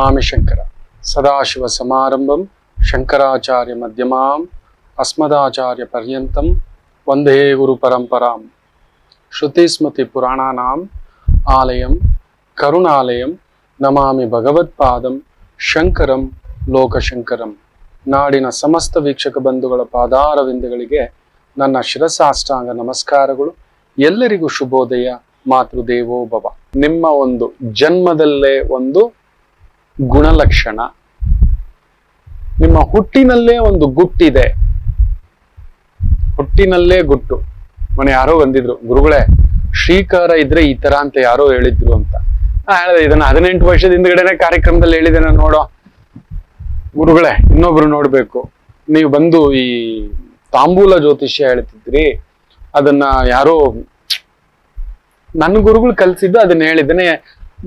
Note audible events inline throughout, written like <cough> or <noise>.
ನಮಾಮಿ ಶಂಕರ ಸದಾಶಿವ ಸಮಾರಂಭಂ ಶಂಕರಾಚಾರ್ಯ ಮಧ್ಯಮಾಂ ಅಸ್ಮದಾಚಾರ್ಯ ಪರ್ಯಂತಂ ವಂದೇ ಗುರು ಪರಂಪರಾಂ ಶ್ರುತಿ ಸ್ಮೃತಿ ಪುರಾಣಾನಾಂ ಆಲಯಂ ಕರುಣಾಲಯಂ ನಮಾಮಿ ಭಗವತ್ಪಾದಂ ಶಂಕರಂ ಲೋಕಶಂಕರಂ ನಾಡಿನ ಸಮಸ್ತ ವೀಕ್ಷಕ ಬಂಧುಗಳ ಪಾದಾರವಿಂದಗಳಿಗೆ ನನ್ನ ಶಿರಸಾಷ್ಟಾಂಗ ನಮಸ್ಕಾರಗಳು. ಎಲ್ಲರಿಗೂ ಶುಭೋದಯ, ಮಾತೃದೇವೋ ಭವ. ನಿಮ್ಮ ಒಂದು ಜನ್ಮದಲ್ಲೇ ಒಂದು ಗುಣಲಕ್ಷಣ. ನಿಮ್ಮ ಹುಟ್ಟಿನಲ್ಲೇ ಒಂದು ಗುಟ್ಟಿದೆ. ಹುಟ್ಟಿನಲ್ಲೇ ಗುಟ್ಟು. ಮನೆ ಯಾರೋ ಬಂದಿದ್ರು, ಗುರುಗಳೇ, ಶ್ರೀಕಾರ ಇದ್ರೆ ಈ ತರ ಅಂತ ಯಾರೋ ಹೇಳಿದ್ರು ಅಂತ. ನಾ ಹೇಳಿದೆ, ಇದನ್ನ ಹದಿನೆಂಟು ವರ್ಷದ ಹಿಂದ್ಗಡೆನೆ ಕಾರ್ಯಕ್ರಮದಲ್ಲಿ ಹೇಳಿದೆ ನಾನು, ನೋಡೋ. ಗುರುಗಳೇ, ಇನ್ನೊಬ್ರು ನೋಡ್ಬೇಕು. ನೀವು ಬಂದು ಈ ತಾಂಬೂಲ ಜ್ಯೋತಿಷ್ಯ ಹೇಳ್ತಿದ್ರಿ, ಅದನ್ನ ಯಾರೋ ನನ್ನ ಗುರುಗಳು ಕಲ್ಸಿದ್ದು ಅದನ್ನ ಹೇಳಿದ್ದೇನೆ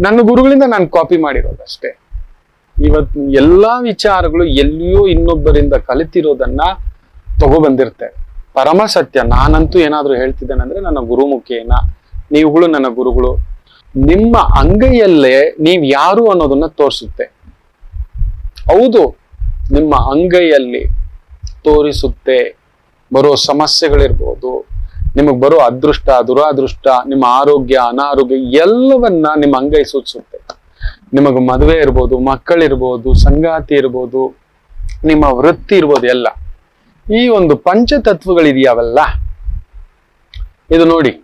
ನನ್ನ ಗುರುಗಳಿಂದ ನಾನು ಕಾಪಿ ಮಾಡಿರೋದು ಅಷ್ಟೇ. ಇವತ್ತು ಎಲ್ಲಾ ವಿಚಾರಗಳು ಎಲ್ಲಿಯೋ ಇನ್ನೊಬ್ಬರಿಂದ ಕಲಿತಿರೋದನ್ನ ತಗೊಬಂದಿರ್ತೇವೆ ಪರಮ ಸತ್ಯ. ನಾನಂತೂ ಏನಾದ್ರೂ ಹೇಳ್ತಿದ್ದೇನೆ ಅಂದ್ರೆ ನನ್ನ ಗುರುಮುಖೇನ ನೀವುಗಳು ನನ್ನ ಗುರುಗಳು. ನಿಮ್ಮ ಅಂಗೈಯಲ್ಲೇ ನೀವ್ ಯಾರು ಅನ್ನೋದನ್ನ ತೋರಿಸುತ್ತೆ. ಹೌದು, ನಿಮ್ಮ ಅಂಗೈಯಲ್ಲಿ ತೋರಿಸುತ್ತೆ, ಬರೋ ಸಮಸ್ಯೆಗಳಿರ್ಬೋದು, ನಿಮಗ್ ಬರೋ ಅದೃಷ್ಟ, ದುರಾದೃಷ್ಟ, ನಿಮ್ಮ ಆರೋಗ್ಯ, ಅನಾರೋಗ್ಯ ಎಲ್ಲವನ್ನ ನಿಮ್ಮ ಅಂಗೈ ಸೂಚಿಸುತ್ತೆ. ನಿಮಗ್ ಮದುವೆ ಇರ್ಬೋದು, ಮಕ್ಕಳಿರ್ಬೋದು, ಸಂಗಾತಿ ಇರ್ಬೋದು, ನಿಮ್ಮ ವೃತ್ತಿ ಇರ್ಬೋದು ಎಲ್ಲ. ಈ ಒಂದು ಪಂಚತತ್ವಗಳಿದೆಯಾವಲ್ಲ? ಇದು ನೋಡಿ,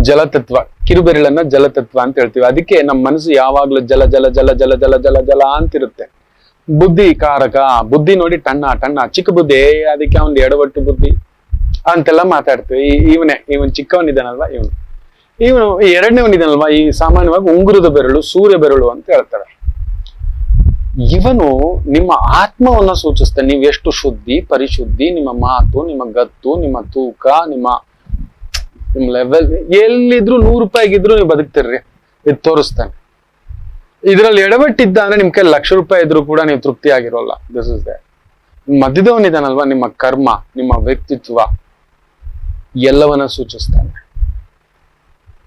ಜಲತತ್ವ, ಕಿರುಬೆರಳನ್ನ ಜಲತತ್ವ ಅಂತ ಹೇಳ್ತೀವಿ. ಅದಕ್ಕೆ ನಮ್ಮ ಮನಸ್ಸು ಯಾವಾಗ್ಲೂ ಜಲ ಜಲ ಜಲ ಜಲ ಜಲ ಜಲ ಜಲ ಅಂತಿರುತ್ತೆ. ಬುದ್ಧಿ ಕಾರಕ, ಬುದ್ಧಿ ನೋಡಿ ಟಣ್ಣ ಟಣ್ಣ, ಚಿಕ್ಕ ಬುದ್ಧಿ ಅದಕ್ಕೆ ಅವ್ನ್ ಎಡವಟ್ಟು ಬುದ್ಧಿ ಅಂತೆಲ್ಲ ಮಾತಾಡ್ತೀವಿ. ಇವನೇ, ಇವನ್ ಚಿಕ್ಕವನಿದ್ದಾನಲ್ವಾ? ಇವನು. ಇವನು ಈ ಎರಡನೇ ಒಂದಿದನಲ್ವಾ ಈ ಸಾಮಾನ್ಯವಾಗಿ ಉಂಗುರದ ಬೆರಳು, ಸೂರ್ಯ ಬೆರಳು ಅಂತ ಹೇಳ್ತಾರೆ. ಇವನು ನಿಮ್ಮ ಆತ್ಮವನ್ನ ಸೂಚಿಸ್ತಾನೆ. ನೀವು ಎಷ್ಟು ಶುದ್ಧಿ, ಪರಿಶುದ್ಧಿ, ನಿಮ್ಮ ಮಾತು, ನಿಮ್ಮ ಗತ್ತು, ನಿಮ್ಮ ತೂಕ, ನಿಮ್ಮ ನಿಮ್ಮ ಲೆವೆಲ್ ಎಲ್ಲಿದ್ರು ನೂರು ರೂಪಾಯಿಗಿದ್ರು ನೀವು ಬದುಕ್ತಿರ್ರಿ. ಇದು ತೋರಿಸ್ತಾನೆ. ಇದ್ರಲ್ಲಿ ಎಡವಟ್ಟಿದ್ದ ಅಂದ್ರೆ ನಿಮ್ ಕೈ ಲಕ್ಷ ರೂಪಾಯಿ ಇದ್ರು ಕೂಡ ನೀವು ತೃಪ್ತಿ ಆಗಿರೋಲ್ಲ. ದಿಸ್ ಇಸ್ ದೇ ಮಧ್ಯದವನಿದಾನಲ್ವಾ? ನಿಮ್ಮ ಕರ್ಮ, ನಿಮ್ಮ ವ್ಯಕ್ತಿತ್ವ ಎಲ್ಲವನ್ನ ಸೂಚಿಸ್ತಾನೆ.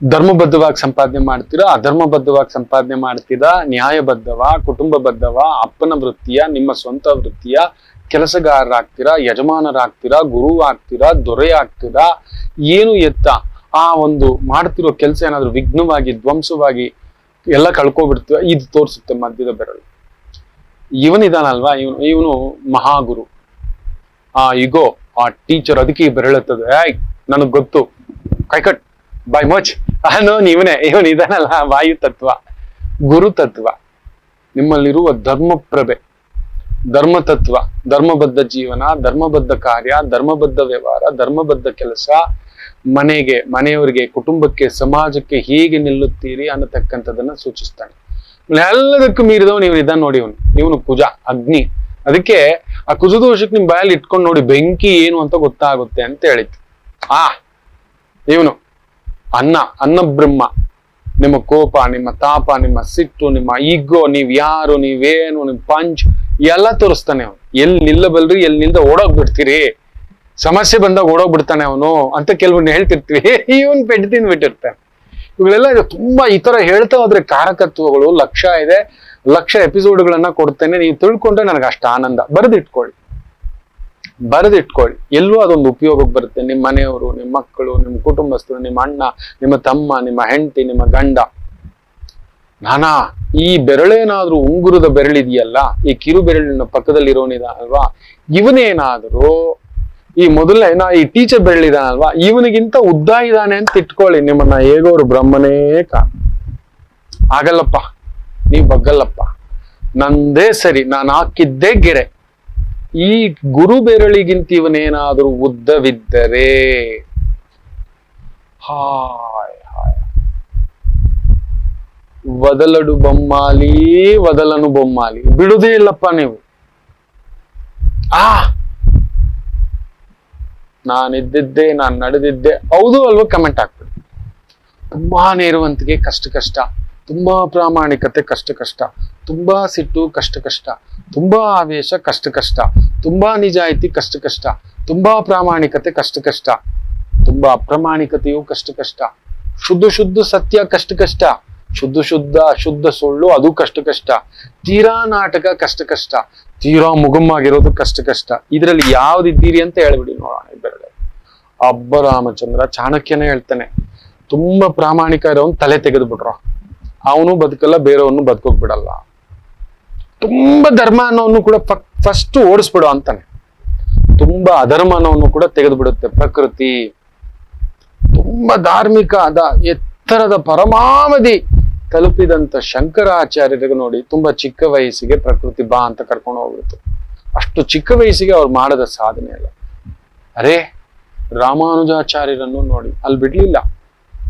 ಧರ್ಮಬದ್ಧವಾಗಿ ಸಂಪಾದನೆ ಮಾಡ್ತೀರಾ, ಅಧರ್ಮಬದ್ಧವಾಗಿ ಸಂಪಾದನೆ ಮಾಡ್ತೀರಾ, ನ್ಯಾಯಬದ್ಧವ, ಕುಟುಂಬಬದ್ಧವ, ಅಪ್ಪನ ವೃತ್ತಿಯ, ನಿಮ್ಮ ಸ್ವಂತ ವೃತ್ತಿಯ, ಕೆಲಸಗಾರರಾಗ್ತೀರಾ, ಯಜಮಾನರಾಗ್ತೀರಾ ಗುರು ಆಗ್ತೀರಾ ದೊರೆ ಆಗ್ತೀರಾ ಏನು ಎತ್ತ? ಆ ಒಂದು ಮಾಡ್ತಿರೋ ಕೆಲಸ ಏನಾದ್ರು ವಿಘ್ನವಾಗಿ, ಧ್ವಂಸವಾಗಿ ಎಲ್ಲ ಕಳ್ಕೊಬಿಡ್ತೀವ ಇದು ತೋರಿಸುತ್ತೆ ಮಧ್ಯದ ಬೆರಳು. ಇವನಿದಾನಲ್ವಾ? ಇವನು ಇವನು ಮಹಾಗುರು. ಆ ಇಗೋ ಆ ಟೀಚರ್ ಅದಕ್ಕೆ ಬೆರಳುತ್ತದೆ. ನನಗ್ ಗೊತ್ತು. ಕೈಕಟ್. ಬೈ ಮಚ್ ಅನ್ನೋ ಇವನೇ ಇವನ್ ಇದನ್ನಲ್ಲ ವಾಯು ತತ್ವ. ಗುರು ತತ್ವ. ನಿಮ್ಮಲ್ಲಿರುವ ಧರ್ಮಪ್ರಭೆ. ಧರ್ಮ ತತ್ವ ಧರ್ಮಬದ್ಧ ಜೀವನ, ಧರ್ಮಬದ್ಧ ಕಾರ್ಯ, ಧರ್ಮಬದ್ಧ ವ್ಯವಹಾರ, ಧರ್ಮಬದ್ಧ ಕೆಲಸ. ಮನೆಗೆ, ಮನೆಯವರಿಗೆ, ಕುಟುಂಬಕ್ಕೆ, ಸಮಾಜಕ್ಕೆ ಹೇಗೆ ನಿಲ್ಲುತ್ತೀರಿ ಅನ್ನತಕ್ಕಂಥದ್ದನ್ನ ಸೂಚಿಸ್ತಾನೆ. ಎಲ್ಲದಕ್ಕೂ ಮೀರಿದವನು ಇವನು ಇದನ್ನ ನೋಡಿ ಇವನು. ಇವನು ಕುಜ, ಅಗ್ನಿ. ಅದಕ್ಕೆ ಆ ಕುಜದೋಷಕ್ಕೆ ನಿಮ್ ಬಾಯಲ್ಲಿ ಇಟ್ಕೊಂಡು ನೋಡಿ ಬೆಂಕಿ ಏನು ಅಂತ ಗೊತ್ತಾಗುತ್ತೆ ಅಂತ ಹೇಳಿತ್ತು ಆ, ಇವನು. ಅನ್ನ ಅನ್ನ ಬ್ರಹ್ಮ. ನಿಮ್ಮ ಕೋಪ, ನಿಮ್ಮ ತಾಪ, ನಿಮ್ಮ ಸಿಟ್ಟು, ನಿಮ್ಮ ಈಗೋ ನೀವ್ ಯಾರು, ನೀವೇನು, ನಿಮ್ ಪಂಚ್, ಎಲ್ಲ ತೋರಿಸ್ತಾನೆ ಅವನು. ಎಲ್ಲಿ ನಿಲ್ಲಬಲ್ರಿ ಎಲ್ಲಿ ನಿಲ್ದ ಓಡೋಗ್ಬಿಡ್ತೀರಿ. ಸಮಸ್ಯೆ ಬಂದಾಗ ಓಡೋಗ್ಬಿಡ್ತಾನೆ ಅವನು ಅಂತ ಕೆಲವನ್ನ ಹೇಳ್ತಿರ್ತೀವಿ. <laughs> ಇವನ್ ಪೆಟ್ಟು ತಿಂದು ಬಿಟ್ಟಿರ್ತಾನೆ ಇವುಗಳೆಲ್ಲ ತುಂಬಾ ಈ ತರ ಹೇಳ್ತಾ ಹೋದ್ರೆ ಕಾರಕತ್ವಗಳು ಲಕ್ಷ ಇದೆ. ಲಕ್ಷ ಎಪಿಸೋಡ್ಗಳನ್ನ ಕೊಡ್ತೇನೆ. ನೀವು ತಿಳ್ಕೊಂಡ್ರೆ ನನಗೆ ಅಷ್ಟು ಆನಂದ. ಬರೆದಿಟ್ಕೊಳ್ಳಿ. ಬರೆದಿಟ್ಕೊಳ್ಳಿ. ಎಲ್ಲೂ ಅದೊಂದು ಉಪಯೋಗಕ್ಕೆ ಬರುತ್ತೆ. ನಿಮ್ಮ ಮನೆಯವರು, ನಿಮ್ಮ ಮಕ್ಕಳು, ನಿಮ್ಮ ಕುಟುಂಬಸ್ಥರು, ನಿಮ್ಮ ಅಣ್ಣ, ನಿಮ್ಮ ತಮ್ಮ, ನಿಮ್ಮ ಹೆಂಡತಿ, ನಿಮ್ಮ ಗಂಡ. ನಾನಾ, ಈ ಬೆರಳೇನಾದ್ರೂ ಉಂಗುರದ ಬೆರಳಿದೆಯಲ್ಲ, ಈ ಕಿರು ಬೆರಳಿನ ಪಕ್ಕದಲ್ಲಿರೋನಿದ ಅಲ್ವಾ ಇವನೇನಾದರೂ, ಈ ಮೊದಲನೇ, ನಾ ಈ ಟೀಚರ್ ಬೆರಳಿದಾನಲ್ವಾ? ಇವನಿಗಿಂತ ಉದ್ದ ಇದ್ದಾನೆ ಅಂತ ಇಟ್ಕೊಳ್ಳಿ. ನಿಮ್ಮನ್ನ ಹೇಗೋರು ಬ್ರಹ್ಮನೇ ಕಾಣ. ಆಗಲ್ಲಪ್ಪ. ನೀವ್ ಬಗ್ಗಲ್ಲಪ್ಪ. ನಂದೇ ಸರಿ. ನಾನು ಹಾಕಿದ್ದೇ ಗೆರೆ. ಈ ಗುರು ಬೆರಳಿಗಿಂತ ಇವನೇನಾದರೂ ಉದ್ದವಿದ್ದರೆ? Hi hi. ವದಲಡು ಬೊಮ್ಮಾಲಿ, ವದಲನು ಬೊಮ್ಮಾಲಿ. ಬಿಡುದೇ ಇಲ್ಲಪ್ಪ ನೀವು. ಆ! ನಾನಿದ್ದಿದ್ದೆ, ನಾನು ನಡೆದಿದ್ದೆ. ಹೌದು ಅಲ್ವಾ ಕಮೆಂಟ್ ಹಾಕ್ಬಿಡಿ. ತುಂಬಾ ನೇರುವಂತಿಗೆ ಕಷ್ಟ ಕಷ್ಟ. ತುಂಬಾ ಪ್ರಾಮಾಣಿಕತೆ, ಕಷ್ಟ ಕಷ್ಟ. ತುಂಬಾ ಸಿಟ್ಟು, ಕಷ್ಟ ಕಷ್ಟ. ತುಂಬಾ ಆವೇಶ, ಕಷ್ಟ ಕಷ್ಟ. ತುಂಬಾ ನಿಜಾಯಿತಿ ಕಷ್ಟ ಕಷ್ಟ. ತುಂಬಾ ಪ್ರಾಮಾಣಿಕತೆ, ಕಷ್ಟ ಕಷ್ಟ. ತುಂಬಾ ಅಪ್ರಾಮಾಣಿಕತೆಯು ಕಷ್ಟ ಕಷ್ಟ. ಶುದ್ಧ ಶುದ್ಧ ಸತ್ಯ, ಕಷ್ಟ ಕಷ್ಟ. ಶುದ್ಧ ಶುದ್ಧ, ಅಶುದ್ಧ ಸುಳ್ಳು, ಅದು ಕಷ್ಟ ಕಷ್ಟ. ತೀರಾ ನಾಟಕ, ಕಷ್ಟ ಕಷ್ಟ. ತೀರಾ ಮುಗುಮ್ಮಾಗಿರೋದು ಕಷ್ಟ ಕಷ್ಟ. ಇದರಲ್ಲಿ ಯಾವ್ದಿದ್ದೀರಿ ಅಂತ ಹೇಳ್ಬಿಡಿ ನೋಡೋಣ ಅಬ್ಬ ರಾಮಚಂದ್ರ ಚಾಣಕ್ಯನೇ ಹೇಳ್ತಾನೆ. ತುಂಬಾ ಪ್ರಾಮಾಣಿಕ ಇರೋನ್ ತಲೆ ತೆಗೆದು ಬಿಟ್ರು ಅವನು ಬದುಕಲ್ಲ, ಬೇರೆಯವನು ಬದುಕೋಕ್ ಬಿಡಲ್ಲ. ತುಂಬಾ ಧರ್ಮ ಅನ್ನೋನು ಕೂಡ ಫಸ್ಟ್ ಓಡಿಸ್ಬಿಡು ಅಂತಾನೆ. ತುಂಬಾ ಅಧರ್ಮ ಅನ್ನೋನು ಕೂಡ ತೆಗೆದು ಬಿಡುತ್ತೆ ಪ್ರಕೃತಿ. ತುಂಬಾ ಧಾರ್ಮಿಕ ಅದ, ಎತ್ತರದ ಪರಮಾವಧಿ ತಲುಪಿದಂತ ಶಂಕರಾಚಾರ್ಯರಿಗೆ ನೋಡಿ ತುಂಬಾ ಚಿಕ್ಕ ವಯಸ್ಸಿಗೆ ಪ್ರಕೃತಿ ಬಾ ಅಂತ ಕರ್ಕೊಂಡು ಹೋಗ್ಬಿಡ್ತು. ಅಷ್ಟು ಚಿಕ್ಕ ವಯಸ್ಸಿಗೆ ಅವ್ರು ಮಾಡದ ಸಾಧನೆ ಅಲ್ಲ. ಅರೇ, ರಾಮಾನುಜಾಚಾರ್ಯರನ್ನು ನೋಡಿ ಅಲ್ಲಿ ಬಿಡ್ಲಿಲ್ಲ.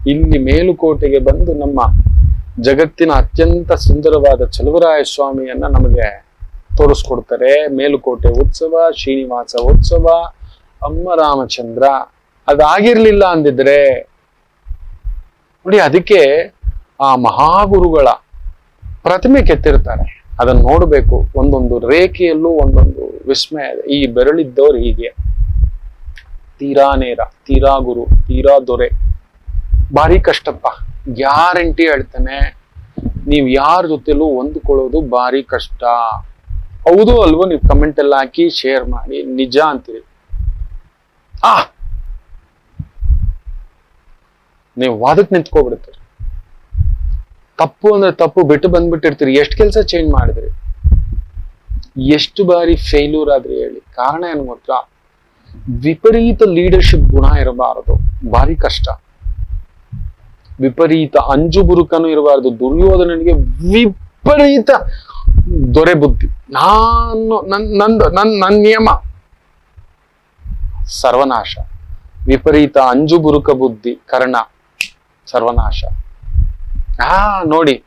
ಇಲ್ಲಿ ಮೇಲುಕೋಟೆಗೆ ಬಂದು ನಮ್ಮ ಜಗತ್ತಿನ ಅತ್ಯಂತ ಸುಂದರವಾದ ಚಲುವರಾಯ ಸ್ವಾಮಿಯನ್ನ ನಮಗೆ ತೋರಿಸ್ಕೊಡ್ತಾರೆ. ಮೇಲುಕೋಟೆ ಉತ್ಸವ, ಶ್ರೀನಿವಾಸ ಉತ್ಸವ, ಅಮ್ಮ ರಾಮಚಂದ್ರ. ಅದಾಗಿರ್ಲಿಲ್ಲ ಅಂದಿದ್ರೆ ನೋಡಿ ಅದಕ್ಕೆ ಆ ಮಹಾಗುರುಗಳ ಪ್ರತಿಮೆ ಕೆತ್ತಿರ್ತಾರೆ. ಅದನ್ನ ನೋಡ್ಬೇಕು. ಒಂದೊಂದು ರೇಖೆಯಲ್ಲೂ ಒಂದೊಂದು ವಿಸ್ಮಯ ಈ ಬೆರಳಿದ್ದವ್ರು ಹೀಗೆ. ತೀರಾ ನೇರ, ತೀರಾ ಗುರು, ತೀರಾ ದೊರೆ. ಭಾರಿ ಕಷ್ಟಪ್ಪ. ಗ್ಯಾರಂಟಿ ಹೇಳ್ತಾನೆ, ನೀವ್ ಯಾರ ಜೊತೆಲೂ ಹೊಂದ್ಕೊಳ್ಳೋದು ಭಾರಿ ಕಷ್ಟ. ಹೌದು ಅಲ್ವೋ, ನೀವು ಕಮೆಂಟ್ ಎಲ್ಲ ಹಾಕಿ ಶೇರ್ ಮಾಡಿ, ನಿಜ ಅಂತೀರಿ. ಆ! ನೀವು ವಾದಕ್ಕೆ ನಿಂತ್ಕೊಬಿಡ್ತೀರಿ ತಪ್ಪು ಅಂದ್ರೆ ತಪ್ಪು, ಬಿಟ್ಟು ಬಂದ್ಬಿಟ್ಟಿರ್ತೀರಿ. ಎಷ್ಟು ಕೆಲಸ ಚೇಂಜ್ ಮಾಡಿದ್ರಿ? ಎಷ್ಟು ಬಾರಿ ಫೇಲ್ಯೂರ್ ಆದ್ರಿ ಹೇಳಿ. ಕಾರಣ ಏನು ಗೊತ್ತಾ? ವಿಪರೀತ ಲೀಡರ್ಶಿಪ್ ಗುಣ ಇರಬಾರದು. ಭಾರಿ ಕಷ್ಟ. ವಿಪರೀತ ಅಂಜು ಬುರುಕನು ಇರಬಾರದು. ದುರ್ಯೋಧನನಿಗೆ ವಿಪರೀತ ದೊರೆ ಬುದ್ಧಿ. ನಾನು ನನ್ ನಂದು ನನ್ ನನ್ ನಿಯಮ. ಸರ್ವನಾಶ. ವಿಪರೀತ ಅಂಜು ಬುರುಕ ಬುದ್ಧಿ, ಕರ್ಣ, ಸರ್ವನಾಶ. ಆ, ನೋಡಿ.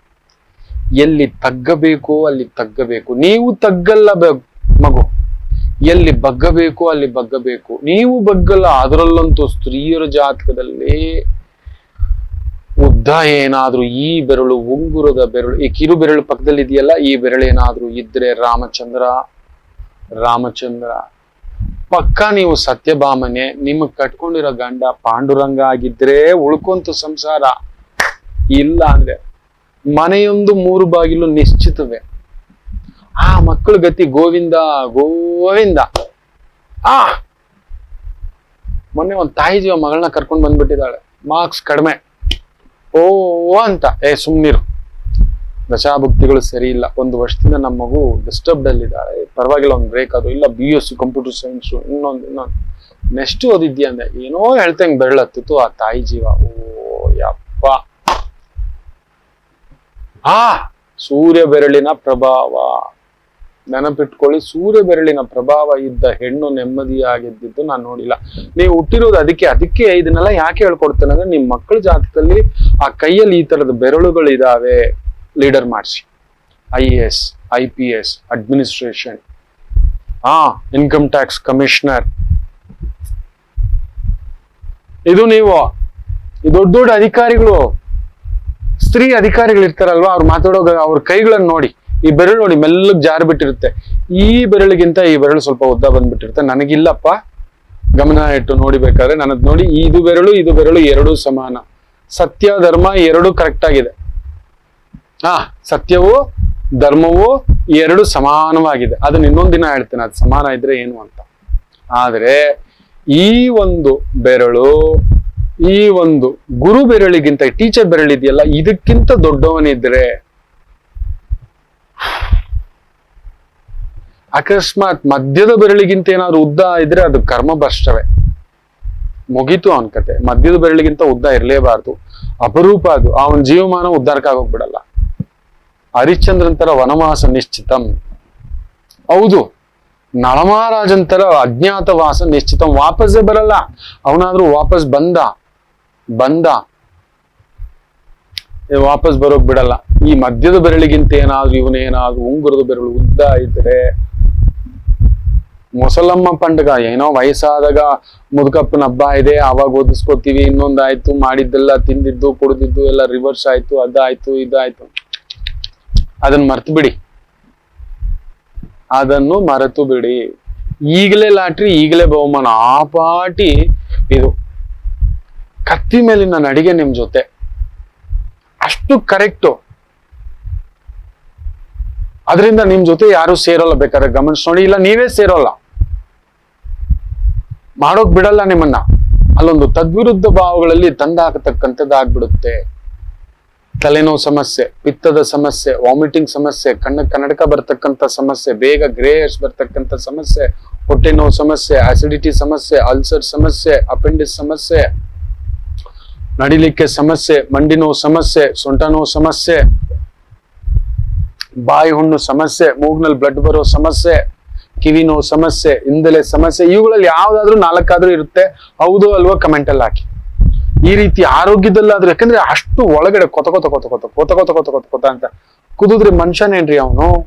ಎಲ್ಲಿ ತಗ್ಗಬೇಕು ಅಲ್ಲಿ ತಗ್ಗಬೇಕು. ನೀವು ತಗ್ಗಲ್ಲ ಮಗು. ಎಲ್ಲಿ ಬಗ್ಗಬೇಕು ಅಲ್ಲಿ ಬಗ್ಗಬೇಕು. ನೀವು ಬಗ್ಗಲ್ಲ. ಅದರಲ್ಲಂತೂ ಸ್ತ್ರೀಯರ ಜಾತಕದಲ್ಲಿ ಉದ್ದ ಏನಾದ್ರೂ ಈ ಬೆರಳು ಉಂಗುರದ ಬೆರಳು, ಈ ಕಿರು ಬೆರಳು ಪಕ್ಕದಲ್ಲಿ ಇದೆಯಲ್ಲ ಈ ಬೆರಳು ಏನಾದ್ರೂ ಇದ್ರೆ ರಾಮಚಂದ್ರ ರಾಮಚಂದ್ರ. ಪಕ್ಕ ನೀವು ಸತ್ಯಭಾಮನೆ, ನಿಮಗ್ ಕಟ್ಕೊಂಡಿರೋ ಗಂಡ ಪಾಂಡುರಂಗ ಆಗಿದ್ರೆ ಉಳ್ಕೊಂತ ಸಂಸಾರ. ಇಲ್ಲ ಅಂದ್ರೆ ಮನೆಯೊಂದು ಮೂರು ಬಾಗಿಲು ನಿಶ್ಚಿತವೇ. ಆ ಮಕ್ಕಳ ಗತಿ ಗೋವಿಂದ ಗೋವಿಂದ. ಆ! ಮೊನ್ನೆ ಒಂದ್ ತಾಯಿ ಜೀವ ಮಗಳನ್ನ ಕರ್ಕೊಂಡು ಬಂದ್ಬಿಟ್ಟಿದ್ದಾಳೆ. ಮಾರ್ಕ್ಸ್ ಕಡಿಮೆ. ಓ ಅಂತ. ಏ, ಸುಮ್ನಿರು. ದಶಾಭಕ್ತಿಗಳು ಸರಿ ಇಲ್ಲ. ಒಂದು ವರ್ಷದಿಂದ ನಮ್ಮ ಮಗು ಡಿಸ್ಟರ್ಬ್ಡ್ ಅಲ್ಲಿ ಇದ್ದಾಳೆ ಪರವಾಗಿಲ್ಲ ಒಂದು ಬ್ರೇಕ್ ಅದು ಇಲ್ಲ B S C computer science ಇನ್ನೊಂದು ಇನ್ನೊಂದು. ನೆಕ್ಸ್ಟ್ ಓದಿದ್ಯಾ ಅಂದೆ. ಏನೋ ಹೇಳ್ತಂಗ್ ಬೆರಳತ್ತಿತ್ತು ಆ ತಾಯಿ ಜೀವ. ಓ, ಯಪ್ಪ. ಆ, ಸೂರ್ಯ ಬೆರಳಿನ ಪ್ರಭಾವ. ನೆನಪಿಟ್ಕೊಳ್ಳಿ, ಸೂರ್ಯ ಬೆರಳಿನ ಪ್ರಭಾವ ಇದ್ದ ಹೆಣ್ಣು ನೆಮ್ಮದಿಯಾಗಿದ್ದು ನಾನು ನೋಡಿಲ್ಲ. ನೀವು ಹುಟ್ಟಿರೋದು ಅದಕ್ಕೆ ಅದಕ್ಕೆ ಇದನ್ನೆಲ್ಲ ಯಾಕೆ ಹೇಳ್ಕೊಡ್ತೇನೆ ಅಂದ್ರೆ ನಿಮ್ಮ ಮಕ್ಕಳ ಜಾತಕದಲ್ಲಿ ಆ ಕೈಯಲ್ಲಿ ಈ ತರದ ಬೆರಳುಗಳು ಇದಾವೆ ಲೀಡರ್ ಮಾಡಿಸಿ. I A S, I P S, administration ಹಾ ಇನ್ಕಮ್ ಟ್ಯಾಕ್ಸ್ ಕಮಿಷನರ್. ಇದು ನೀವು ದೊಡ್ಡ ದೊಡ್ಡ ಅಧಿಕಾರಿಗಳು, ಸ್ತ್ರೀ ಅಧಿಕಾರಿಗಳು ಇರ್ತಾರಲ್ವಾ ಅವ್ರು ಮಾತಾಡೋ ಅವ್ರ ಕೈಗಳನ್ನ ನೋಡಿ. ಈ ಬೆರಳು ನೋಡಿ ಮೆಲ್ಲಗ್ ಜಾರ್ ಬಿಟ್ಟಿರುತ್ತೆ. ಈ ಬೆರಳಿಗಿಂತ ಈ ಬೆರಳು ಸ್ವಲ್ಪ ಉದ್ದ ಬಂದ್ಬಿಟ್ಟಿರುತ್ತೆ. ನನಗಿಲ್ಲಪ್ಪ. ಗಮನ ಇಟ್ಟು ನೋಡಿಬೇಕಾದ್ರೆ ನನ್ನದು ನೋಡಿ ಇದು ಬೆರಳು ಇದು ಬೆರಳು ಎರಡೂ ಸಮಾನ. ಸತ್ಯ, ಧರ್ಮ ಎರಡು ಕರೆಕ್ಟ್ ಆಗಿದೆ. ಹಾ, ಸತ್ಯವು, ಧರ್ಮವು ಎರಡು ಸಮಾನವಾಗಿದೆ. ಅದನ್ನ ಇನ್ನೊಂದ್ ದಿನ ಹೇಳ್ತೇನೆ. ಅದು ಸಮಾನ ಇದ್ರೆ ಏನು ಅಂತ. ಆದರೆ ಈ ಒಂದು ಬೆರಳು, ಈ ಒಂದು ಗುರು ಬೆರಳಿಗಿಂತ ಟೀಚರ್ ಬೆರಳಿದೆಯಲ್ಲ, ಇದಕ್ಕಿಂತ ದೊಡ್ಡವನಿದ್ರೆ ಅಕಸ್ಮಾತ್ ಮಧ್ಯದ ಬೆರಳಿಗಿಂತ ಏನಾದ್ರು ಉದ್ದ ಇದ್ರೆ ಅದು ಕರ್ಮ ಭ್ರಷ್ಟವೇ ಮುಗೀತು ಅವನ ಕತೆ. ಮಧ್ಯದ ಬೆರಳಿಗಿಂತ ಉದ್ದ ಇರಲೇಬಾರ್ದು. ಅಪರೂಪ ಅದು. ಅವನ ಜೀವಮಾನ ಉದ್ಧಾರಕ್ಕಾಗೋಗ್ಬಿಡಲ್ಲ. ಹರಿಶ್ಚಂದ್ರನ್ ತರ ವನವಾಸ ನಿಶ್ಚಿತಂ. ಹೌದು. ನಳಮಹಾರಾಜನ್ ತರ ಅಜ್ಞಾತವಾಸ ನಿಶ್ಚಿತಂ. ವಾಪಸ್ಸೇ ಬರಲ್ಲ. ಅವನಾದ್ರೂ ವಾಪಸ್ ಬಂದ. ಬಂದ. ವಾಪಸ್ ಬರೋಕ್ ಬಿಡಲ್ಲ. ಈ ಮಧ್ಯದ ಬೆರಳಿಗಿಂತ ಏನಾದ್ರೂ ಇವನೇನಾದ್ರು ಉಂಗುರದ ಬೆರಳು ಉದ್ದ ಇದ್ರೆ, ಮೊಸಲಮ್ಮ ಪಂಡಗ, ಏನೋ ವಯಸ್ಸಾದಾಗ ಮುದುಕಪ್ಪನ ಹಬ್ಬ ಇದೆ, ಅವಾಗ ಓದಿಸ್ಕೋತೀವಿ, ಇನ್ನೊಂದಾಯ್ತು, ಮಾಡಿದ್ದೆಲ್ಲ ತಿಂದಿದ್ದು, ಕುಡಿದಿದ್ದು, ಎಲ್ಲ ರಿವರ್ಸ್ ಆಯ್ತು, ಅದಾಯ್ತು, ಇದಾಯ್ತು. ಅದನ್ನ ಮರ್ತು ಬಿಡಿ ಅದನ್ನು ಮರೆತು ಬಿಡಿ ಈಗಲೇ ಲಾಟ್ರಿ, ಈಗಲೇ ಬಹುಮಾನ. ಆ ಪಾಟಿ ಇದು ಕತ್ತಿ ಮೇಲಿನ ನಡಿಗೆ ನಿಮ್ ಜೊತೆ. ಅಷ್ಟು ಕರೆಕ್ಟು ಅದರಿಂದ ನಿಮ್ ಜೊತೆ ಯಾರು ಸೇರಲ್ಲ ಬೇಕಾದ್ರೆ ಗಮನಿಸ್ ನೋಡಿ. ಇಲ್ಲ, ನೀವೇ ಸೇರೋಲ್ಲ. ಮಾಡೋಕ್ ಬಿಡಲ್ಲ ನಿಮ್ಮನ್ನ. ಅಲ್ಲೊಂದು ತದ್ವಿರುದ್ಧ ಭಾವಗಳಲ್ಲಿ ತಂದಾಕತಕ್ಕಂಥದ್ದಾಗ್ಬಿಡುತ್ತೆ ತಲೆನೋವು ಸಮಸ್ಯೆ, ಪಿತ್ತದ ಸಮಸ್ಯೆ ವಾಮಿಟಿಂಗ್ ಸಮಸ್ಯೆ ಕಣ್ಣ ಕನ್ನಡಕ ಬರ್ತಕ್ಕಂಥ ಸಮಸ್ಯೆ, ಬೇಗ ಗ್ರೇಯರ್ಸ್ ಬರ್ತಕ್ಕಂಥ ಸಮಸ್ಯೆ, ಹೊಟ್ಟೆ ನೋವು ಸಮಸ್ಯೆ ಆಸಿಡಿಟಿ ಸಮಸ್ಯೆ ಅಲ್ಸರ್ ಸಮಸ್ಯೆ ಅಪೆಂಡಿಸ್ ಸಮಸ್ಯೆ, ನಡಿಲಿಕ್ಕೆ ಸಮಸ್ಯೆ, ಮಂಡಿ ನೋವು ಸಮಸ್ಯೆ, ಸೊಂಟ ನೋವು ಸಮಸ್ಯೆ ಬಾಯಿ ಹುಣ್ಣು ಸಮಸ್ಯೆ ಮೂಗ್ನಲ್ಲಿ ಬ್ಲಡ್ ಬರೋ ಸಮಸ್ಯೆ, ಕಿವಿ ನೋವು ಸಮಸ್ಯೆ, ಹಿಂದಲೆ ಸಮಸ್ಯೆ, ಇವುಗಳಲ್ಲಿ ಯಾವ್ದಾದ್ರೂ ನಾಲ್ಕಾದ್ರೂ ಇರುತ್ತೆ. ಹೌದು ಅಲ್ವಾ ಕಮೆಂಟ್ ಅಲ್ಲಿ ಹಾಕಿ. ಈ ರೀತಿ ಆರೋಗ್ಯದಲ್ಲಾದ್ರೂ, ಯಾಕಂದ್ರೆ ಅಷ್ಟು ಒಳಗಡೆ ಕೊತ ಕೊತ ಕೊತ ಕೊತ ಕೊತ ಕೊತ ಕೊತ ಕೊತ ಕೊತ ಅಂತ. ಕುದಿದ್ರೆ ಮನುಷ್ಯನೇನ್ರಿ ಅವನು?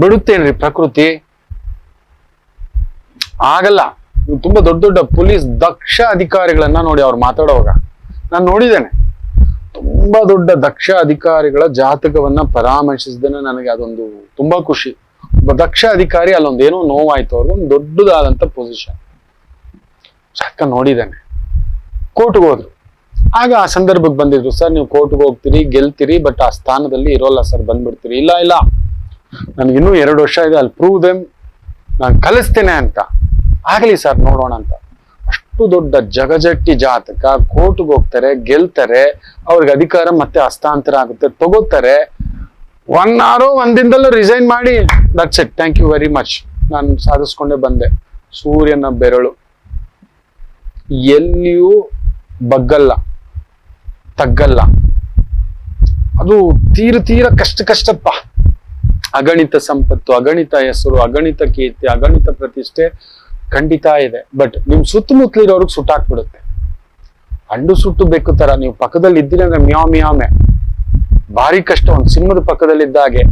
ಬಿಡುತ್ತೇನ್ರಿ ಪ್ರಕೃತಿ? ಆಗಲ್ಲ. ತುಂಬಾ ದೊಡ್ಡ ದೊಡ್ಡ ಪೊಲೀಸ್ ದಕ್ಷ ಅಧಿಕಾರಿಗಳನ್ನ ನೋಡಿ ಅವ್ರು ಮಾತಾಡೋವಾಗ. ನಾನು ನೋಡಿದ್ದೇನೆ. ತುಂಬಾ ದೊಡ್ಡ ದಕ್ಷ ಅಧಿಕಾರಿಗಳ ಜಾತಕವನ್ನ ಪರಾಮರ್ಶಿಸಿದ್ದೇನೆ ನನಗೆ ಅದೊಂದು ತುಂಬಾ ಖುಷಿ. ದಕ್ಷ ಅಧಿಕಾರಿ ಅಲ್ಲೊಂದು ಏನೋ ನೋವಾಯ್ತು ಅವ್ರಿಗೆ ಒಂದು ದೊಡ್ಡದಾದಂತ ಪೊಸಿಷನ್ ಚಕ್ಕ ನೋಡಿದ್ದೇನೆ. ಕೋರ್ಟ್ಗೆ ಹೋದ್ರು. ಆಗ ಆ ಸಂದರ್ಭಕ್ಕೆ ಬಂದಿದ್ರು, ಸರ್, ನೀವು ಕೋರ್ಟ್ಗೆ ಹೋಗ್ತೀರಿ, ಗೆಲ್ತೀರಿ ಬಟ್ ಆ ಸ್ಥಾನದಲ್ಲಿ ಇರೋಲ್ಲ, ಸರ್, ಬಂದ್ಬಿಡ್ತೀರಿ. ಇಲ್ಲ ಇಲ್ಲ. ನನ್ಗೆ ಇನ್ನೂ ಎರಡು ವರ್ಷ ಇದೆ ಅಲ್ಲಿ ಪ್ರೂವ್ ದೆಮ್ ನಾನು ಕಲಿಸ್ತೇನೆ ಅಂತ. ಆಗಲಿ, ಸರ್, ನೋಡೋಣ ಅಂತ. ಅಷ್ಟು ದೊಡ್ಡ ಜಗಜಟ್ಟಿ ಜಾತಕ, ಕೋರ್ಟ್ಗೆ ಹೋಗ್ತಾರೆ, ಗೆಲ್ತಾರೆ, ಅವ್ರಿಗೆ ಅಧಿಕಾರ ಮತ್ತೆ ಹಸ್ತಾಂತರ ಆಗುತ್ತೆ, ತಗೋತಾರೆ. ಒನ್ ಆರ್ ಒಂದ್ ರಿಸೈನ್ ಮಾಡಿ that's it thank you very much ನಾನು ಸಾಧಿಸ್ಕೊಂಡೇ ಬಂದೆ. ಸೂರ್ಯನ ಬೆರಳು. ಎಲ್ಲಿಯೂ ಬಗ್ಗಲ್ಲ, ತಗ್ಗಲ್ಲ. ಅದು ತೀರ ತೀರ ಕಷ್ಟ ಕಷ್ಟಪ್ಪ. ಅಗಣಿತ ಸಂಪತ್ತು, ಅಗಣಿತ ಹೆಸರು, ಅಗಣಿತ ಕೀರ್ತಿ, ಅಗಣಿತ ಪ್ರತಿಷ್ಠೆ ಖಂಡಿತ ಇದೆ. ಬಟ್ ನಿಮ್ ಸುತ್ತಮುತ್ತಲಿರೋರ್ಗೆ ಸುಟ್ಟಾಕ್ಬಿಡುತ್ತೆ. ಹಂಡು ಸುಟ್ಟು ಬೇಕು ತರ ನೀವು ಪಕ್ಕದಲ್ಲಿ ಇದ್ದೀರಿ ಅಂದ್ರೆ ಮ್ಯಾವ್ ಮ್ಯಾಮೆ ಭಾರಿ ಕಷ್ಟ. ಒಂದು ಸಿಂಹದ ಪಕ್ಕದಲ್ಲಿದ್ದಾಗೆ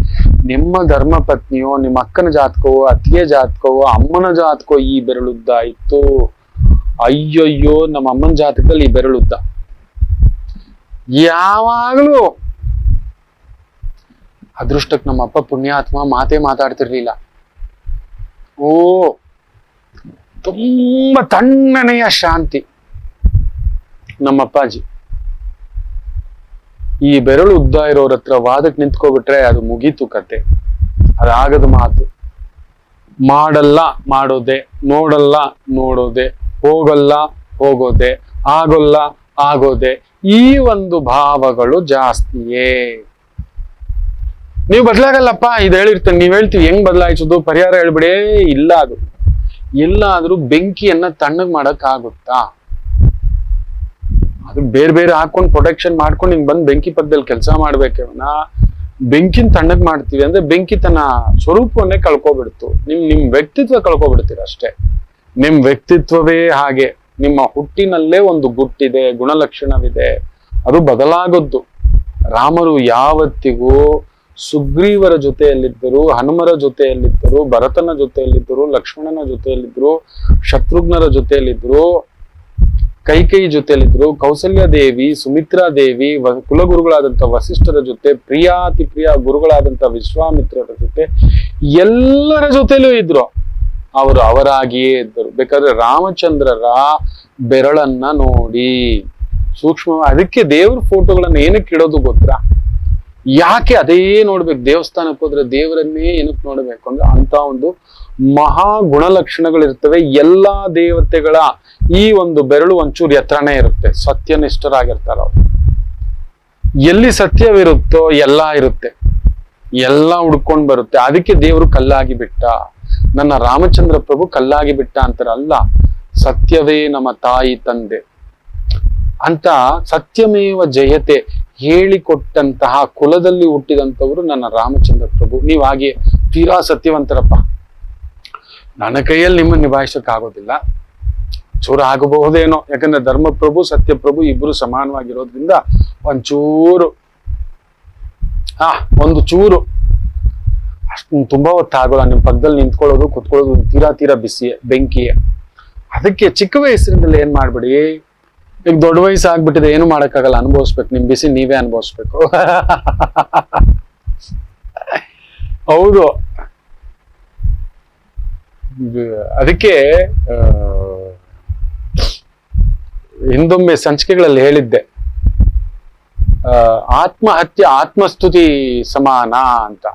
ನಿಮ್ಮ ಧರ್ಮ ಪತ್ನಿಯೋ, ನಿಮ್ಮ ಅಕ್ಕನ ಜಾತಕವೋ ಅತ್ತಿಗೆ ಜಾತಕವೋ, ಅಮ್ಮನ ಜಾತಕೋ ಈ ಬೆರಳುದ್ದ ಇತ್ತು. ಅಯ್ಯಯ್ಯೋ, ನಮ್ಮ ಅಮ್ಮನ ಜಾತಕದಲ್ಲಿ ಈ ಬೆರಳುದ್ದ. ಯಾವಾಗಲೂ ಅದೃಷ್ಟಕ್ಕೆ ನಮ್ಮ ಅಪ್ಪ ಪುಣ್ಯಾತ್ಮ ಮಾತೇ ಮಾತಾಡ್ತಿರ್ಲಿಲ್ಲ. ಓ ತುಂಬಾ ತಣ್ಣನೆಯ ಶಾಂತಿ. ನಮ್ಮ ಅಪ್ಪಾಜಿ. ಈ ಬೆರಳು ಉದ್ದ ಇರೋರ ಹತ್ರ ವಾದಕ್ಕೆ ನಿಂತ್ಕೋಬಿಟ್ರೆ ಅದು ಮುಗೀತು ಕತೆ. ಅದಾಗದ ಮಾತು. ಮಾಡಲ್ಲ ಮಾಡೋದೆ, ನೋಡಲ್ಲ ನೋಡೋದೆ, ಹೋಗಲ್ಲ ಹೋಗೋದೆ, ಆಗೋಲ್ಲ ಆಗೋದೆ, ಈ ಒಂದು ಭಾವಗಳು ಜಾಸ್ತಿಯೇ. ನೀವು ಬದಲಾಗಲ್ಲಪ್ಪ, ಇದು ಹೇಳಿರ್ತೇನೆ, ನೀವ್ ಹೇಳ್ತೀವಿ, ಹೆಂಗ್ ಬದಲಾಯಿಸೋದು, ಪರಿಹಾರ ಹೇಳ್ಬಿಡೇ ಇಲ್ಲ ಅದು. ಎಲ್ಲಾದ್ರೂ ಬೆಂಕಿಯನ್ನ ತಣ್ಣಗ್ ಮಾಡಕ್ ಆಗುತ್ತಾ? ಅದು ಬೇರೆ ಬೇರೆ ಹಾಕೊಂಡು ಪ್ರೊಟೆಕ್ಷನ್ ಮಾಡ್ಕೊಂಡು ಹಿಂಗ್ ಬಂದ್ ಬೆಂಕಿ ಪಕ್ಕದಲ್ಲಿ ಕೆಲಸ ಮಾಡ್ಬೇಕೇವನ ಬೆಂಕಿನ ತಣ್ಣಗ್ ಮಾಡ್ತೀವಿ ಅಂದ್ರೆ ಬೆಂಕಿ ತನ್ನ ಸ್ವರೂಪವನ್ನೇ ಕಳ್ಕೊಬಿಡ್ತು. ನಿಮ್ ನಿಮ್ ವ್ಯಕ್ತಿತ್ವ ಕಳ್ಕೊಬಿಡ್ತೀರ ಅಷ್ಟೇ. ನಿಮ್ ವ್ಯಕ್ತಿತ್ವವೇ ಹಾಗೆ. ನಿಮ್ಮ ಹುಟ್ಟಿನಲ್ಲೇ ಒಂದು ಗುಟ್ಟಿದೆ, ಗುಣಲಕ್ಷಣವಿದೆ. ಅದು ಬದಲಾಗದ್ದು. ರಾಮರು ಯಾವತ್ತಿಗೂ ಸುಗ್ರೀವರ ಜೊತೆಯಲ್ಲಿದ್ದರು, ಹನುಮರ ಜೊತೆಯಲ್ಲಿದ್ದರು, ಭರತನ ಜೊತೆಯಲ್ಲಿದ್ದರು, ಲಕ್ಷ್ಮಣನ ಜೊತೆಯಲ್ಲಿದ್ದರು, ಶತ್ರುಘ್ನರ ಜೊತೆಯಲ್ಲಿದ್ದರು ಕೈಕೈ ಜೊತೆಯಲ್ಲಿದ್ದರು, ಕೌಸಲ್ಯ ದೇವಿ, ಸುಮಿತ್ರಾ ದೇವಿ, ವ- ಕುಲಗುರುಗಳಾದಂಥ ವಸಿಷ್ಠರ ಜೊತೆ ಪ್ರಿಯಾತಿ ಪ್ರಿಯ ಗುರುಗಳಾದಂಥ ವಿಶ್ವಾಮಿತ್ರರ ಜೊತೆ ಎಲ್ಲರ ಜೊತೆಯಲ್ಲೂ ಇದ್ರು. ಅವರು ಅವರಾಗಿಯೇ ಇದ್ದರು. ಬೇಕಾದ್ರೆ ರಾಮಚಂದ್ರರ ಬೆರಳನ್ನ ನೋಡಿ ಸೂಕ್ಷ್ಮ, ಅದಕ್ಕೆ ದೇವ್ರ ಫೋಟೋಗಳನ್ನ ಏನಕ್ಕೆ ಇಡೋದು ಗೊತ್ತಾ? ಯಾಕೆ ಅದೇ ನೋಡ್ಬೇಕು? ದೇವಸ್ಥಾನಕ್ಕೆ ಹೋದ್ರೆ ದೇವರನ್ನೇ ಏನಕ್ಕೆ ನೋಡ್ಬೇಕು? ಅಂದ್ರೆ ಅಂತ ಒಂದು ಮಹಾ ಗುಣಲಕ್ಷಣಗಳಿರ್ತವೆ. ಎಲ್ಲಾ ದೇವತೆಗಳ ಈ ಒಂದು ಬೆರಳು ಒಂಚೂರು ಎತ್ತರನೇ ಇರುತ್ತೆ. ಸತ್ಯನಿಷ್ಠರಾಗಿರ್ತಾರ ಅವ್ರು. ಎಲ್ಲಿ ಸತ್ಯವಿರುತ್ತೋ ಎಲ್ಲ ಇರುತ್ತೆ. ಎಲ್ಲ ಹುಡ್ಕೊಂಡ್ ಬರುತ್ತೆ. ಅದಕ್ಕೆ ದೇವರು ಕಲ್ಲಾಗಿ ಬಿಟ್ಟ. ನನ್ನ ರಾಮಚಂದ್ರ ಪ್ರಭು ಕಲ್ಲಾಗಿ ಬಿಟ್ಟ ಅಂತಾರ ಅಲ್ಲ ಸತ್ಯವೇ ನಮ್ಮ ತಾಯಿ ತಂದೆ. ಅಂತ ಸತ್ಯಮೇವ ಜಯತೆ. ಹೇಳಿಕೊಟ್ಟಂತಹ ಕುಲದಲ್ಲಿ ಹುಟ್ಟಿದಂಥವರು ನನ್ನ ರಾಮಚಂದ್ರ ಪ್ರಭು. ನೀವು ಹಾಗೆ ತೀರಾ ಸತ್ಯವಂತರಪ್ಪ. ನನ್ನ ಕೈಯಲ್ಲಿ ನಿಮ್ಮನ್ನು ನಿಭಾಯಿಸೋಕ್ಕಾಗೋದಿಲ್ಲ. ಚೂರು ಆಗಬಹುದೇನೋ. ಯಾಕಂದ್ರೆ ಧರ್ಮಪ್ರಭು, ಸತ್ಯಪ್ರಭು ಇಬ್ರು ಸಮಾನವಾಗಿರೋದ್ರಿಂದ ಒಂಚೂರು ಹಾ ಒಂದು ಚೂರು ಅಷ್ಟು ತುಂಬಾ ಹೊತ್ತಾಗೋಲ್ಲ ನಿಮ್ಮ ನಿಮ್ ಪಕ್ಕದಲ್ಲಿ ನಿಂತ್ಕೊಳ್ಳೋದು, ಕುತ್ಕೊಳ್ಳೋದು ತೀರಾ ತೀರಾ ಬಿಸಿಯೇ, ಬೆಂಕಿಯೇ. ಅದಕ್ಕೆ ಚಿಕ್ಕ ವಯಸ್ಸಿನಿಂದಲೇ ಏನ್ ಮಾಡ್ಬಿಡಿ? ಈಗ ದೊಡ್ಡ ವಯಸ್ಸು ಆಗ್ಬಿಟ್ಟಿದೆ, ಏನು ಮಾಡಕ್ಕಾಗಲ್ಲ. ಅನುಭವಿಸ್ಬೇಕು. ನಿಮ್ ಬಿಸಿ ನೀವೇ ಅನುಭವಿಸ್ಬೇಕು. ಹೌದು. ಅದಕ್ಕೆ ಹಿಂದೊಮ್ಮೆ ಸಂಚಿಕೆಗಳಲ್ಲಿ ಹೇಳಿದ್ದೆ. ಆತ್ಮಹತ್ಯೆ, ಆತ್ಮಸ್ತುತಿ ಸಮಾನ ಅಂತ.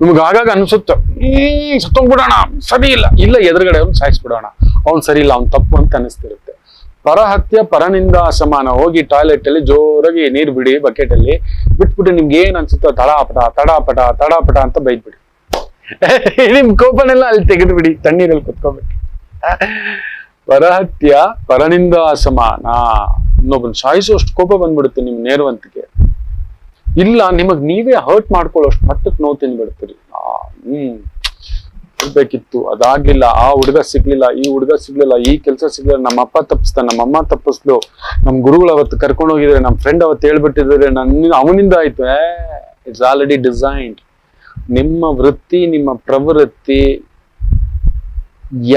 ನಿಮ್ಗೆ ಆಗಾಗ ಅನ್ಸುತ್ತೆ, ಹ್ಮ್, ಸತ್ತೋಗ್ಬಿಡೋಣ, ಸರಿ ಇಲ್ಲ. ಇಲ್ಲ, ಎದುರುಗಡೆ ಅವ್ನು ಸಾಯಿಸ್ಬಿಡೋಣ. ಅವ್ನು ಸರಿ ಇಲ್ಲ, ಅವ್ನು ತಪ್ಪು ಅಂತ ಅನಿಸ್ತಿರುತ್ತೆ. ಪರಹತ್ಯೆ ಪರನಿಂದ ಸಮಾನ ಹೋಗಿ ಟಾಯ್ಲೆಟ್ ಅಲ್ಲಿ ಜೋರಾಗಿ ನೀರು ಬಿಡಿ ಬಕೆಟ್ ಅಲ್ಲಿ, ಬಿಟ್ಬಿಟ್ಟು ನಿಮ್ಗೆ ಏನ್ ಅನ್ಸುತ್ತೋ ತಡಾಪಟ ತಡಾಪಟ ತಡಾಪಟ ಅಂತ ಬೈದ್ಬಿಡಿ. <laughs> ನಿಮ್ ಕೋಪನೆಲ್ಲ ಅಲ್ಲಿ ತೆಗೆದು ಬಿಡಿ ತಣ್ಣೀರಲ್ಲಿ ಕುತ್ಕೋಬೇಕು. ಪರಹತ್ಯ ಪರನಿಂದ ಸಮಾನ ಇನ್ನೊಬ್ಬನ್ ಸಾಯಿಸುವಷ್ಟು ಕೋಪ ಬಂದ್ಬಿಡುತ್ತೆ ನಿಮ್ ನೇರವಂತಿಗೆ ಇಲ್ಲ, ನಿಮಗ್ ನೀವೇ ಹರ್ಟ್ ಮಾಡ್ಕೊಳ್ಳೋಷ್ಟು ಮಟ್ಟಕ್ಕೆ ನೋವು ತಿನ್ಬಿಡ್ತೀರಿ. ಹ್ಮ್. ಇರ್ಬೇಕಿತ್ತು. ಅದಾಗ್ಲಿಲ್ಲ ಆ ಹುಡುಗ ಸಿಗ್ಲಿಲ್ಲ, ಈ ಹುಡುಗ ಸಿಗ್ಲಿಲ್ಲ, ಈ ಕೆಲಸ ಸಿಗ್ಲಿಲ್ಲ, ನಮ್ಮ ಅಪ್ಪ ತಪ್ಪಿಸ್ದ, ನಮ್ಮ ಅಮ್ಮ ತಪ್ಪಿಸ್ಲು ನಮ್ ಗುರುಗಳು ಅವತ್ತು ಕರ್ಕೊಂಡು ಹೋಗಿದ್ರೆ ನಮ್ ಫ್ರೆಂಡ್ ಅವತ್ತು ಹೇಳ್ಬಿಟ್ಟಿದ್ರೆ ನನ್ನ ಅವನಿಂದ ಆಯ್ತು. ಇಟ್ಸ್ ಆಲ್ರೆಡಿ ಡಿಸೈನ್ಡ್ ನಿಮ್ಮ ವೃತ್ತಿ, ನಿಮ್ಮ ಪ್ರವೃತ್ತಿ,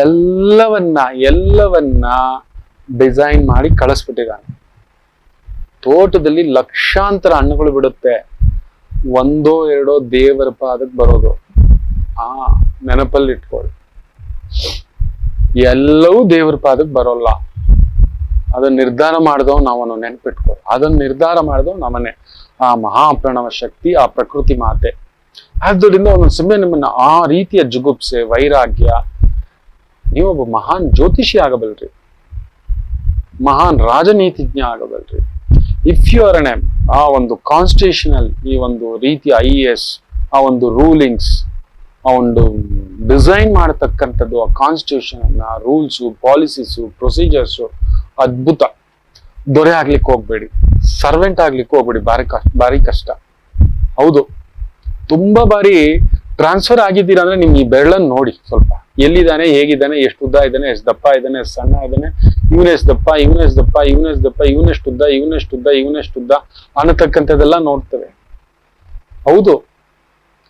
ಎಲ್ಲವನ್ನ ಎಲ್ಲವನ್ನ ಡಿಸೈನ್ ಮಾಡಿ ಕಳಿಸ್ಬಿಟ್ಟಿದ್ದಾನೆ ತೋಟದಲ್ಲಿ ಲಕ್ಷಾಂತರ ಹಣ್ಣುಗಳು ಬಿಡುತ್ತೆ. ಒಂದೋ, ಎರಡೋ ದೇವರ ಪಾದಕ್ಕೆ ಬರೋದು. ಆ ನೆನಪಲ್ಲಿ ಇಟ್ಕೊಳ್ಳಿ ಎಲ್ಲವೂ ದೇವರ ಪಾದಕ್ಕೆ ಬರೋಲ್ಲ. ಅದನ್ನ ನಿರ್ಧಾರ ಮಾಡಿದವ್ ನಾವನ್ನು ನೆನಪಿಟ್ಕೊಳ್ಳಿ ಅದನ್ನ ನಿರ್ಧಾರ ಮಾಡಿದವ್ ನಮ್ಮನೆ. ಆ ಮಹಾ ಪ್ರಣವ ಶಕ್ತಿ, ಆ ಪ್ರಕೃತಿ ಮಾತೆ. ಆದ್ದರಿಂದ ಒಂದು ಸಮಯ ನಿಮ್ಮನ್ನ ಆ ರೀತಿಯ ಜುಗುಪ್ಸೆ, ವೈರಾಗ್ಯ, ನೀವೊಬ್ಬ ಮಹಾನ್ ಜ್ಯೋತಿಷಿ ಆಗಬಲ್ರಿ. ಮಹಾನ್ ರಾಜನೀತಿಜ್ಞ ಆಗಬಲ್ರಿ. ಇಫ್ ಯು ಆರ್ ಎನ್ ಆ ಒಂದು ಕಾನ್ಸ್ಟಿಟ್ಯೂಷನಲ್ ಈ ಒಂದು ರೀತಿಯ ಐ ಆ ಒಂದು ರೂಲಿಂಗ್ಸ್ ಆ ಒಂದು ಡಿಸೈನ್ ಮಾಡತಕ್ಕಂಥದ್ದು, ಆ ಕಾನ್ಸ್ಟಿಟ್ಯೂಷನ್ ಅನ್ನ ರೂಲ್ಸು ಪಾಲಿಸೀಸು ಪ್ರೊಸೀಜರ್ಸು ಅದ್ಭುತ. ದೊರೆ ಆಗ್ಲಿಕ್ಕೆ ಹೋಗ್ಬೇಡಿ ಸರ್ವೆಂಟ್ ಆಗ್ಲಿಕ್ಕೆ ಹೋಗ್ಬೇಡಿ ಬಾರಿ ಕಷ್ಟ ಬಾರಿ ಕಷ್ಟ. ಹೌದು. ತುಂಬಾ ಬಾರಿ ಟ್ರಾನ್ಸ್ಫರ್ ಆಗಿದ್ದೀರಾ ಅಂದ್ರೆ ನಿಮ್ಗೆ ಈ ಬೆರಳನ್ನು ನೋಡಿ ಸ್ವಲ್ಪ. ಎಲ್ಲಿದ್ದಾನೆ, ಹೇಗಿದ್ದಾನೆ, ಎಷ್ಟು ಉದ್ದ ಇದ್ದಾನೆ, ಎಷ್ಟು ದಪ್ಪ ಇದ್ದಾನೆ, ಎಷ್ಟು ಸಣ್ಣ ಇದ್ದಾನೆ ಇವನೆಷ್ಟು ದಪ್ಪ ಇವನೆಷ್ಟು ದಪ್ಪ ಇವನೆಷ್ಟು ದಪ್ಪ ಇವನೆಷ್ಟು ಉದ್ದ ಇವನೆಷ್ಟು ಉದ್ದ ಇವನೆಷ್ಟು ಉದ್ದ ಅನ್ನತಕ್ಕಂಥದ್ದೆಲ್ಲ ನೋಡ್ತೇವೆ. ಹೌದು.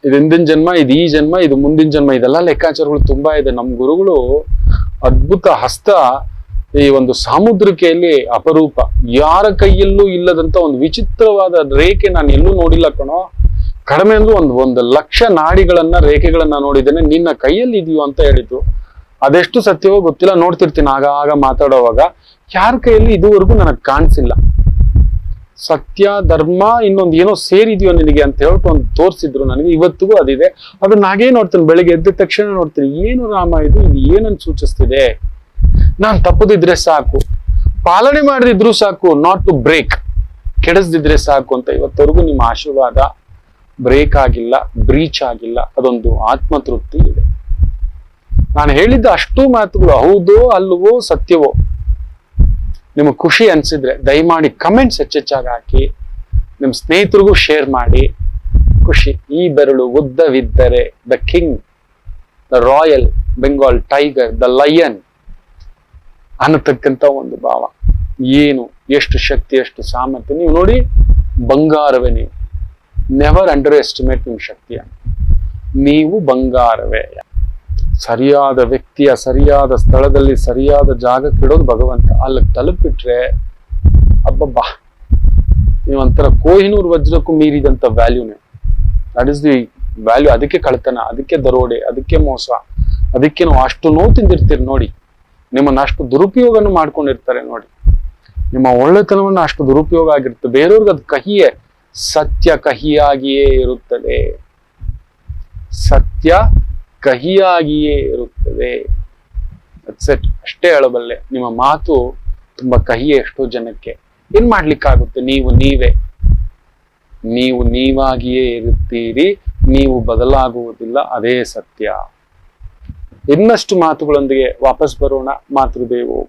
ಹಿಂದಿನ ಜನ್ಮ, ಇದು ಈ ಜನ್ಮ, ಇದು ಮುಂದಿನ ಜನ್ಮ, ಇದೆಲ್ಲ ಲೆಕ್ಕಾಚಾರಗಳು ತುಂಬಾ ಇದೆ. ನಮ್ಮ ಗುರುಗಳು ಅದ್ಭುತ ಹಸ್ತ ಈ ಒಂದು ಸಾಮುದ್ರಿಕೆಯಲ್ಲಿ ಅಪರೂಪ. ಯಾರ ಕೈಯಲ್ಲೂ ಇಲ್ಲದಂತ ಒಂದು ವಿಚಿತ್ರವಾದ ರೇಖೆ ನಾನು ಎಲ್ಲೂ ನೋಡಿಲ್ಲ ಕಣೋ. ಕಡಿಮೆ ಅಂದ್ರೆ ಒಂದು ಒಂದು ಲಕ್ಷ ನಾಡಿಗಳನ್ನ, ರೇಖೆಗಳನ್ನ ನೋಡಿದ್ದೇನೆ. ನಿನ್ನ ಕೈಯಲ್ಲಿ ಇದೆಯೋ ಅಂತ ಹೇಳಿದ್ರು. ಅದೆಷ್ಟು ಸತ್ಯವೋ ಗೊತ್ತಿಲ್ಲ. ನೋಡ್ತಿರ್ತೀನಿ. ಆಗ ಆಗ ಮಾತಾಡೋವಾಗ. ಯಾರ ಕೈಯಲ್ಲಿ ಇದುವರೆಗೂ ನನಗೆ ಕಾಣಿಸಿಲ್ಲ. ಸತ್ಯ, ಧರ್ಮ ಇನ್ನೊಂದು ಏನೋ ಸೇರಿದೆಯೋ ನಿನಗೆ ಅಂತ ಹೇಳ್ಬಿಟ್ಟು ಒಂದು ತೋರಿಸಿದ್ರು ನನಗೆ, ಇವತ್ತಿಗೂ ಅದಿದೆ. ಅದು ಹಾಗೇ ನೋಡ್ತೀನಿ, ಬೆಳಿಗ್ಗೆ ಎದ್ದ ತಕ್ಷಣ ನೋಡ್ತೀನಿ, ಏನು ರಾಮ ಇದು ಇದು ಏನನ್ನು ಸೂಚಿಸ್ತಿದೆ? ನಾನು ತಪ್ಪದಿದ್ರೆ ಸಾಕು. ಪಾಲನೆ ಮಾಡದಿದ್ರು ಸಾಕು ನಾಟ್ ಟು ಬ್ರೇಕ್ ಕೆಡಿಸ್ದಿದ್ರೆ ಸಾಕು ಅಂತ ಇವತ್ತವರೆಗೂ ನಿಮ್ಮ ಆಶೀರ್ವಾದ. ಬ್ರೇಕ್ ಆಗಿಲ್ಲ ಬ್ರೀಚ್ ಆಗಿಲ್ಲ, ಅದೊಂದು ಆತ್ಮತೃಪ್ತಿ ಇದೆ. ನಾನು ಹೇಳಿದ್ದ ಅಷ್ಟು ಮಾತುಗಳು ಹೌದೋ ಅಲ್ವೋ ಸತ್ಯವೋ? ನಿಮಗೆ ಖುಷಿ ಅನ್ಸಿದ್ರೆ ದಯಮಾಡಿ ಕಮೆಂಟ್ಸ್ ಹೆಚ್ಚೆಚ್ಚಾಗಿ ಹಾಕಿ ನಿಮ್ಮ ಸ್ನೇಹಿತರಿಗೂ ಶೇರ್ ಮಾಡಿ. ಖುಷಿ. ಈ ಬೆರಳು ಉದ್ದವಿದ್ದರೆ the king the royal Bengal tiger the lion ಅನ್ನತಕ್ಕಂಥ ಒಂದು ಭಾವ. ಏನು, ಎಷ್ಟು ಶಕ್ತಿ, ಎಷ್ಟು ಸಾಮರ್ಥ್ಯ? ನೀವು ನೋಡಿ ಬಂಗಾರವೇ ನೀವು ನೆವರ್ ಅಂಡರ್ ಎಸ್ಟಿಮೇಟ್ ನಿಮ್ಮ ಶಕ್ತಿಯ. ನೀವು ಬಂಗಾರವೇ. ಸರಿಯಾದ ವ್ಯಕ್ತಿಯ ಸರಿಯಾದ ಸ್ಥಳದಲ್ಲಿ ಸರಿಯಾದ ಜಾಗಕ್ಕಿಡೋದು ಭಗವಂತ. ಅಲ್ಲಿ ತಲುಪಿಟ್ರೆ, ಅಬ್ಬಬ್ಬ ನೀವಂತರ ಕೋಹಿನೂರು ವಜ್ರಕ್ಕೂ ಮೀರಿದಂಥ ವ್ಯಾಲ್ಯೂನೇ ದಟ್ ಇಸ್ ದಿ ವ್ಯಾಲ್ಯೂ ಅದಕ್ಕೆ ಕಳ್ತನ ಅದಕ್ಕೆ ದರೋಡೆ, ಅದಕ್ಕೆ ಮೋಸ, ಅದಕ್ಕೆ ನಾವು ಅಷ್ಟು ನೋವು ತಿಂದಿರ್ತೀರಿ ನೋಡಿ. ನಿಮ್ಮನ್ನ ಅಷ್ಟು ದುರುಪಯೋಗನ ಮಾಡ್ಕೊಂಡಿರ್ತಾರೆ ನೋಡಿ. ನಿಮ್ಮ ಒಳ್ಳೆತನವನ್ನ ಅಷ್ಟು ದುರುಪಯೋಗ ಆಗಿರುತ್ತೆ. ಬೇರೆಯವ್ರಿಗೆ ಅದು ಕಹಿಯೇ, ಸತ್ಯ ಕಹಿಯಾಗಿಯೇ ಇರುತ್ತದೆ. ಸತ್ಯ ಕಹಿಯಾಗಿಯೇ ಇರುತ್ತದೆ. ಸೆಟ್ ಅಷ್ಟೇ ಹೇಳಬಲ್ಲೆ, ನಿಮ್ಮ ಮಾತು ತುಂಬಾ ಕಹಿಯೇ ಎಷ್ಟೋ ಜನಕ್ಕೆ. ಏನ್ ಮಾಡ್ಲಿಕ್ಕಾಗುತ್ತೆ? ನೀವು ನೀವೇ. ನೀವು ನೀವಾಗಿಯೇ ಇರುತ್ತೀರಿ, ನೀವು ಬದಲಾಗುವುದಿಲ್ಲ, ಅದೇ ಸತ್ಯ. ಇನ್ನಷ್ಟು ಮಾತುಗಳೊಂದಿಗೆ ವಾಪಸ್ ಬರೋಣ. ಮಾತೃದೇವೋ